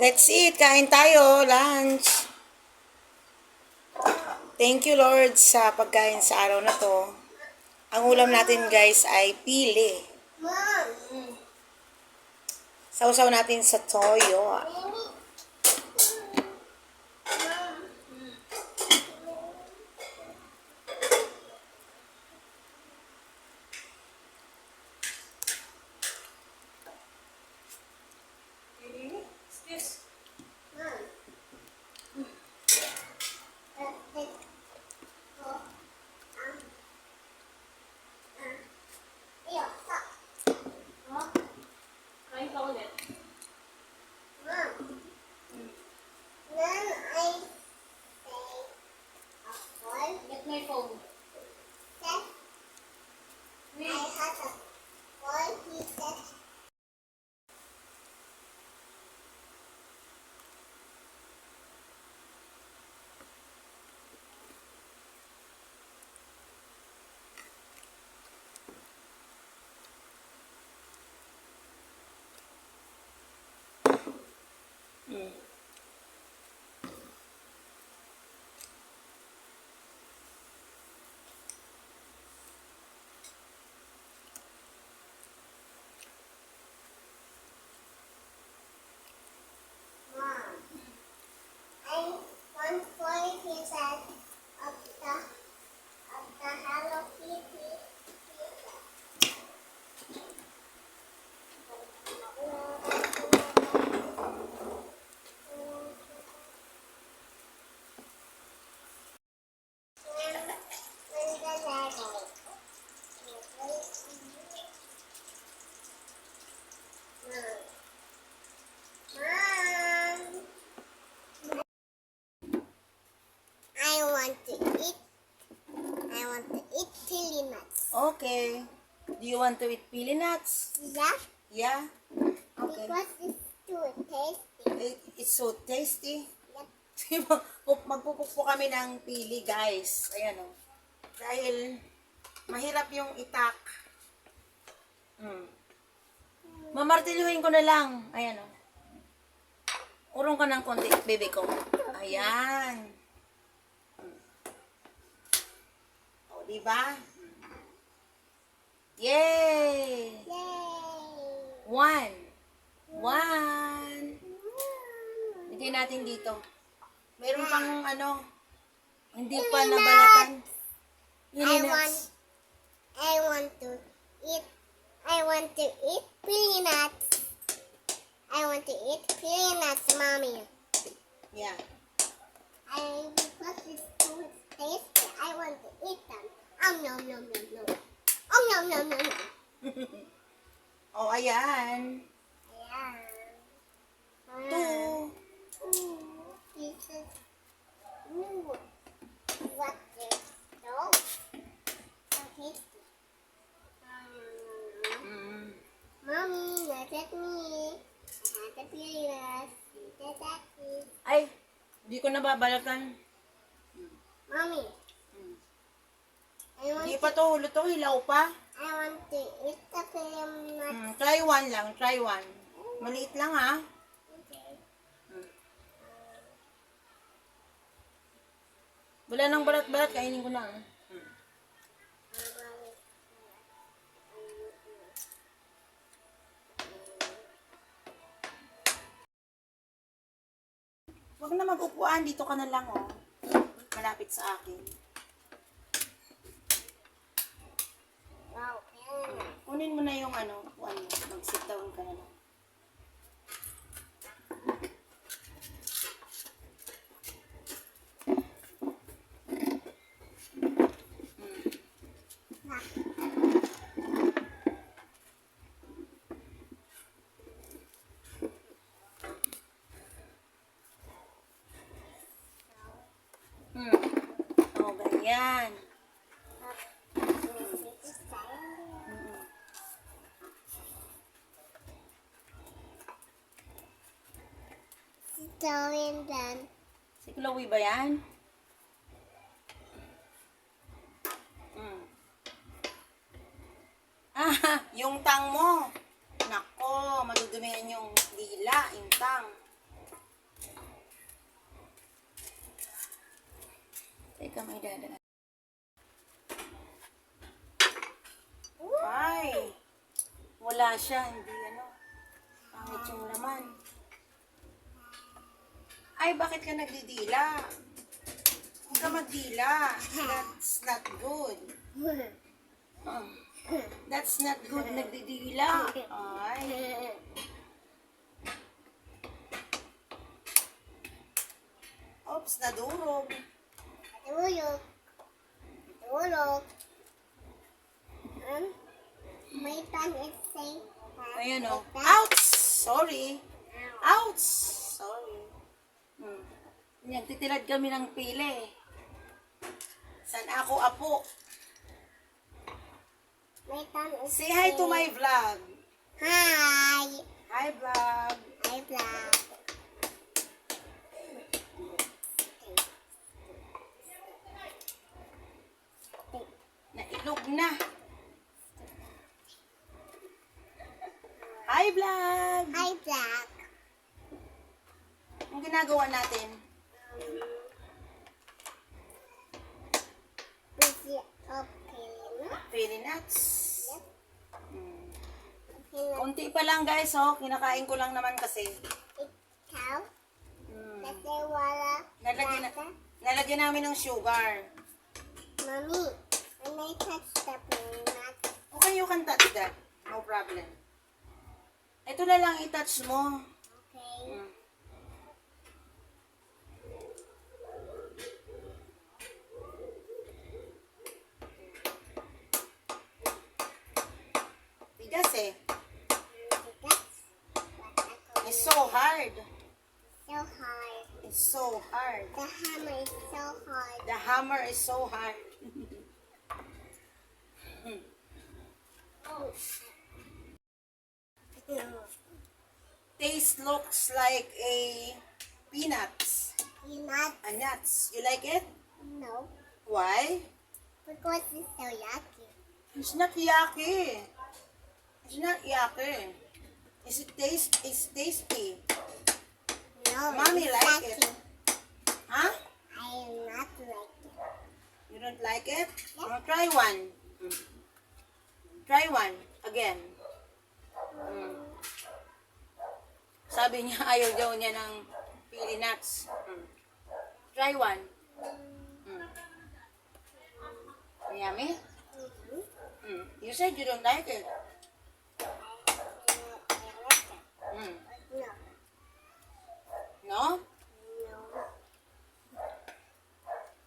Let's eat. Kain tayo. Lunch. Thank you, Lord, sa pagkain sa araw na to. Ang ulam natin, guys, ay pili. Sausaw natin sa toyo. Kain ka ulit. Get my phone. I want to eat. I want to eat chili nuts. Okay. Do you want to eat pili nuts? Yeah, Yeah? Okay. because it's too tasty. It, it's so tasty. Yep. Pup- Magpupukpo kami ng pili, guys. Ayan o. Dahil mahirap yung itak. Mm. Mamartiluhin ko na lang. Ayan o. Urong ka ng konti, bebe ko. Ayan. Mm. O, diba? Yay! Yay! One. One. Lagay natin dito. Meron pang ano, hindi pa nabalatan. I want. I want to eat. I want to eat peanuts. I want to eat peanuts, mommy. Yeah. I because it's too tasty. I want to eat them. Um nom nom nom nom. Um nom nom nom nom. Oh, ayan. Yeah. Two. Ooh, what is those? Um, Mm. Mommy, look at me. I had the taxi. Ay, hindi ko nababalatan. Mommy, Mm. I want Hindi pa to, luto, hilaw pa. I want to eat the peanuts. Mm, try one lang, try one. Maliit lang ha. Okay. Wala nang balat-balat, kainin ko na. Mm. Huwag na mag-upuan, dito ka na lang oh. Malapit sa akin. Wow, peanuts. Kunin mo na yung ano, upuan mo. Mag-sit down ka na lang. Hmm. Oh, ganyan. Chloe and Dan. Si Chloe ba yan? Mm. Ah, yung tang mo. Nako, madudumihan yung dila, yung tang. Teka, may dadala. Ay! Wala siya, hindi ano. Pangit yung laman. Ay, bakit ka nagdidila? Huwag ka magdila. That's not good. Um, That's not good. Nagdidila. Ay. Oops, nadurog. Tulog. Tulog. Um, my tongue is saying. Ayan o. that. Ouch! Sorry. Ouch! Yan, titilad kami ng pili. San ako apo? My is Say hi to my vlog. Hi. Hi vlog. Hi, vlog. Nailog na. Hi vlog. Hi, vlog. Ang ginagawa natin? Pili nuts. Hello. Konti pa lang guys, oh. Kinakain ko lang naman kasi. Ikaw? Hmm. Kasi wala. Nalagyan, na, nalagyan namin ng sugar. Mommy, when I touch the peanut, Okay, you can touch that. No problem. Ito na lang i-touch mo. okay? Hmm. Tigas eh. That's what I call It's so hard. so hard. It's so hard. The hammer is so hard. The hammer is so hard. Oh. Taste looks like a peanuts. Peanut? A nuts. You like it? No. Why? Because it's so yucky. It's not yucky. It's not yucky. Is it taste? It's tasty. No, Mommy it's like yucky. it. Huh? I am not like it. You don't like it? Yeah. Oh, try one. Mm. Try one. Again. Mm. Sabi niya, ayaw daw niya ng pili nuts. Mm. Try one. Mm. Yummy? Mm-hmm. Mm. You said you don't like it. I, I like it. Mm. No. No?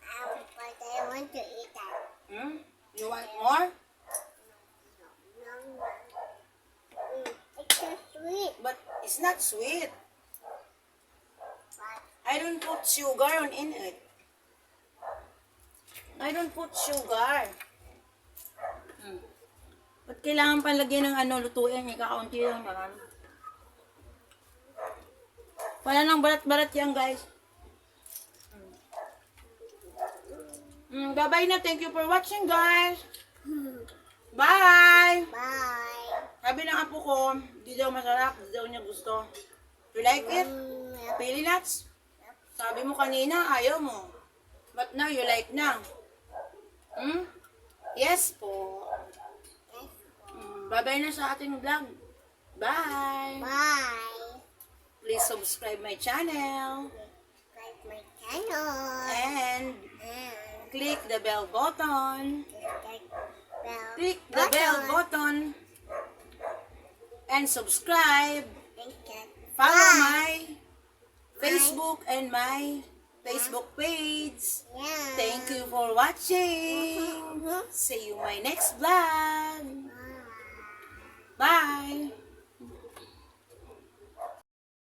Um, but I want to eat that. Mm? You want more? No, no, no. Mm, it's so sweet. But it's not sweet. But I don't put sugar on in it. I don't put sugar. Hmm. Ba't kailangan pa lagyan ng ano, lutuin? Eh, kakaunti lang naman. Wala nang balat-balat yan, guys. Hmm, bye-bye na. Thank you for watching, guys. Bye! bye. Sabi ng apo ko, di daw masarap, di daw niya gusto. You like it? Mm. Pili nuts? Sabi mo kanina, ayaw mo. But now you like na. Hmm? Yes po. Yes. Hmm, Bye-bye na sa ating vlog. Bye! Bye. Please subscribe my channel. Like my channel. And And click the bell button. click bell Click the bell button. And subscribe. Follow Bye. my Facebook and my Facebook page. Yeah. Thank you for watching. Mhm. See you my next vlog. Bye.